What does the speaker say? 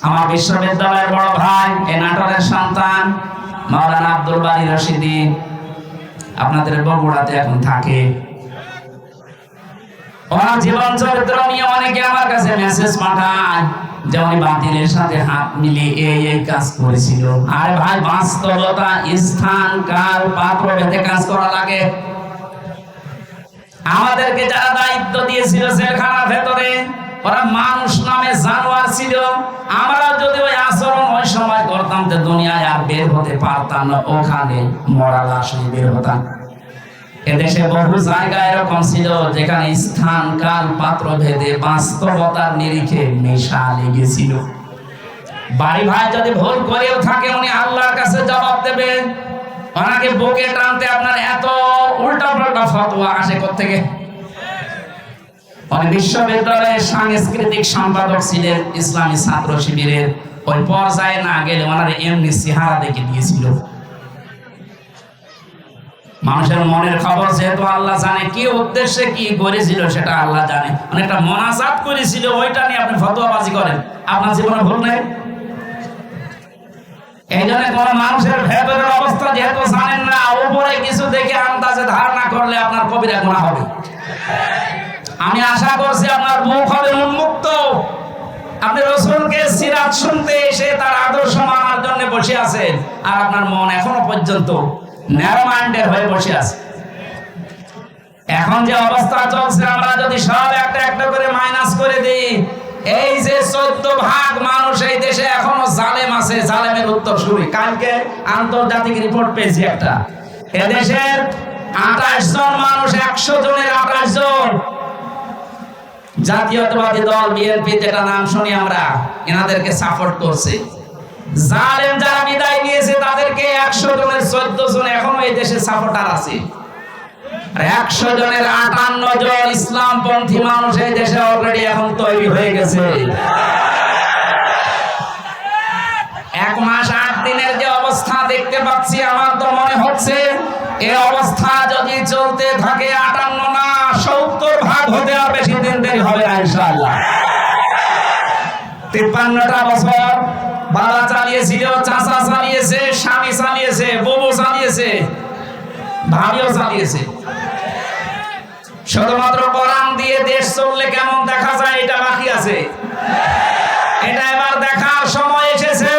আমার বিশ্ববিদ্যালয়ের বড় ভাই, এ নাটোরের সন্তান মাওলানা আব্দুল বারি রশিদি। আপনাদের বগুড়াতে এখন থাকে। ওনার জীবন চরিত্র নিয়ে অনেকে আমার কাছে মেসেজ পাঠায় বাতিলের সাথে হাত মিলিয়ে এই এই কাজ করেছিল। আরে ভাই, বাস্তবতা, স্থান, কাল, পাত্র ভেদে কাজ করা লাগে। আমাদেরকে যারা দায়িত্ব দিয়েছিল জেলখানার ভেতরে ওরা মানুষ নামে জানোয়ার ছিল। আমরা যদি ওই আচরণ ওই সময় করতাম তো দুনিয়ায় আর বের হতে পারতাম না, ওখানে মরা লাশ বের হতাম। এদেশে বহু জায়গা এরকম ছিল যেখানে স্থান, কাল, পাত্র ভেদে বাস্তবতার নিরিখে নেশা লেগেছিল। বাড়ি ভাই যদি ভুল করেও থাকে, উনি আল্লাহর কাছে জবাব দেবেন ওনাকে বুকে টানতে আপনার এত উল্টা পাল্টা ফতোয়া আসে থেকে উনি বিশ্ববিদ্যালয়ের সাংস্কৃতিক সম্পাদক ছিলেন ইসলামী ছাত্র শিবিরের। ওই পর্যায়ে না গেলে ওনার এমনি চেহারা দেখে দিয়েছিল। মানুষের মনের খবর যেহেতু আল্লাহ জানে, কি উদ্দেশ্যে কি করেছিল সেটা আল্লাহ জানে। অনেকটা মনাজাত করেছিল, ওইটা নিয়ে আপনি ফতোয়াবাজি করেন। আপনার জীবনে ভুল নেই? এই জন্য কোন মানুষের ভেতরের অবস্থা আমি আশা করছি আপনার মুখ হবে উন্মুক্ত। আপনি রসুলকে সিরাত শুনতে এসে তার আদর্শ মানার জন্য বসে আছেন, আর আপনার মন এখনও পর্যন্ত ন্যারো মাইন্ডের হয়ে বসে আছে। এখন যে অবস্থা চলছে, আমরা যদি সব একটা একটা করে মাইনাস করে দিই, এই যে চোদ্দ ভাগ মানুষ এই দেশে এখনও জালেম আছে, জালেমের উত্তর শুরু। কালকে আন্তর্জাতিক রিপোর্ট পেয়েছি একটা। এদেশের আঠাশ জন মানুষ একশো জনের জাতীয়তাবাদী দল বিএনপি যেটা নাম শুনি আমরা, এনাদেরকে সাপোর্ট করছে। জালেম যারা বিদায় নিয়েছে, তাদেরকে একশো জনের চোদ্দ জন এখনও এই দেশে সাপোর্টার আছে। আর একশো জনের আটান্ন জন ইসলামপন্থী মানুষ এই দেশে অলরেডি এখন তৈরি হয়ে গেছে। এক মাস আট দিনের যে অবস্থা দেখতে পাচ্ছি, আমার তো মনে হচ্ছে এই ইনশাআল্লাহ। তিপ্পান্নটা বছর বাবা চালিয়েছিল, চাচা চালিয়েছে, স্বামী চালিয়েছে, বউ চালিয়েছে, ভাবিও চালিয়েছে। শুধুমাত্র কোরআন দিয়ে দেশ চললে কেমন দেখা যায় এটা বাকি আছে। এটা এবার দেখার সময় এসেছে।